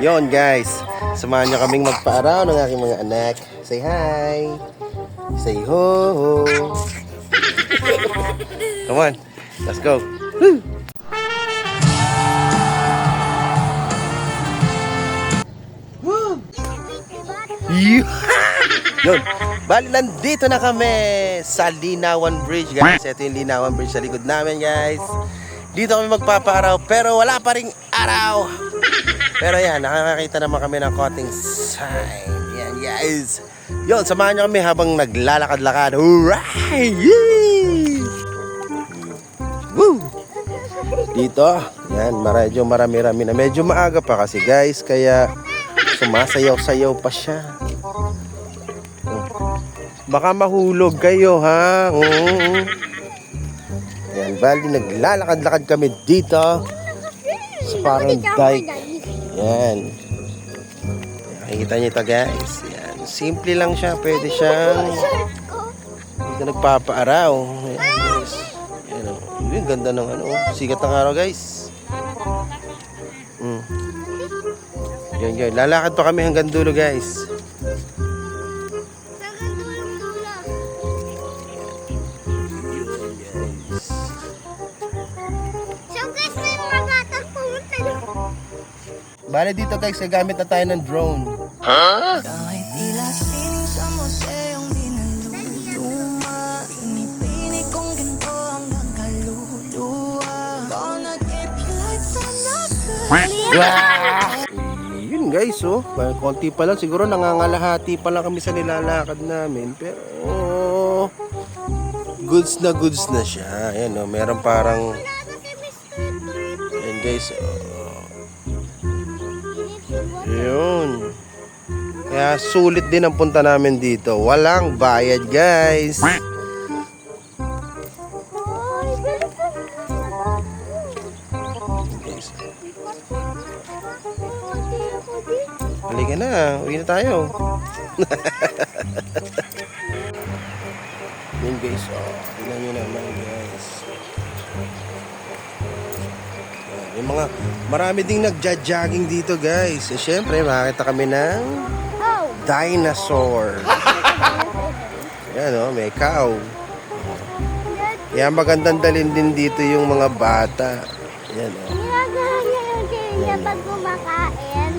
Yon guys, samahan niyo kaming magpaaraw ng aking mga anak. Say hi. Say ho ho. Come on, let's go. Woo! Yun. Bali, nandito na kami sa Linawan Bridge, guys. Ito yung Linawan Bridge sa likod namin, guys. Dito kami magpapaaraw, pero wala pa ring araw. Pero yan, nakakakita naman kami ng konting sign. Yan, guys. Yun, samahan nyo kami habang naglalakad-lakad. Hooray! Yee! Woo! Dito, yan, medyo marami-rami na. Medyo maaga pa kasi, guys. Kaya sumasayaw-sayaw pa siya. Baka mahulog kayo, ha? Oo. Yan, bali, naglalakad-lakad kami dito sa parang dike. Yan. Nakikita niyo ito, guys. Yan. Simple lang siya. Pwede siyang dito nagpapaaraw. Yan, guys. Yan, oh. Yung ganda ng ano. oh. Sikat ng araw, guys. Mm. Yan, yan. Lalakad pa kami hanggang dulo, guys. Bale dito guys, gagamit na tayo ng drone. Like the Yun guys, oh. Well, konti pa lang. Siguro nangangalahati pa lang kami sa nilalakad namin. Pero, oh, goods na goods na siya. Ayan, oh. Meron parang, ayan guys, oh. Yun. Kaya sulit din ang punta namin dito. Walang bayad, guys. Halika na. Uwi na tayo. Yun guys, oh. Tingnan nyo naman guys. Yan, Yung mga, marami ding nagja-jogging dito guys. Eh, syempre, makakita kami ng Oh, dinosaur. Yan oh, may cow. Kaya magandang dalhin din dito yung mga bata. Yan oh, ginagawa niya yung ganyan pag kumakain.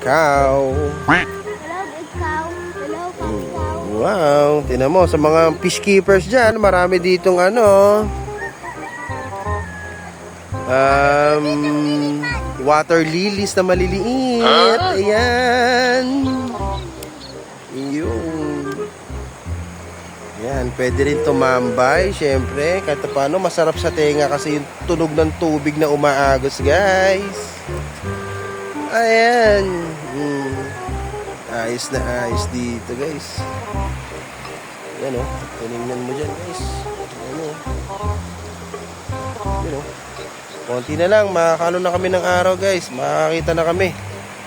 cow. Hello, ikaw. Hello, ikaw. Wow, tinan mo sa mga fish keepers diyan, marami ditong ano um water lilies na maliliit. Ayan. Yun. Yan, pwede rin tumambay, syempre. Kahit paano, masarap sa tenga kasi yung tunog ng tubig na umaagos, guys. Ayan. Hmm. Ayos na ayos dito, guys. Yan o. Tinignan mo dyan, guys. Yan o. Yan o. Konti na lang. Makakalo na kami ng araw, guys. Makakita na kami.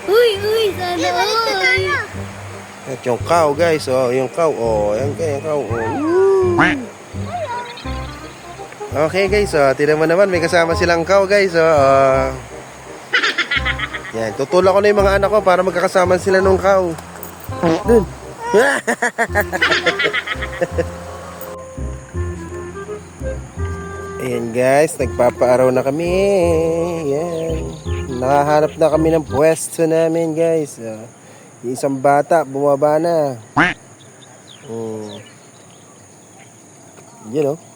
Uy, uy, sana uy. At yung cow, guys. Oh, yung cow. Oh, yan yung cow. Oh. Okay, guys. Oh, tinan mo naman. May kasama silang cow, guys. Oh, oh. Yan. Tutulak ko na yung mga anak ko para magkakasama sila nung cow. Dun. Ayan guys, nagpapaaraw na kami. Yan. Nakahanap na kami ng pwesto namin guys. Ah, yung isang bata, bumaba na. Mm. Yun oh.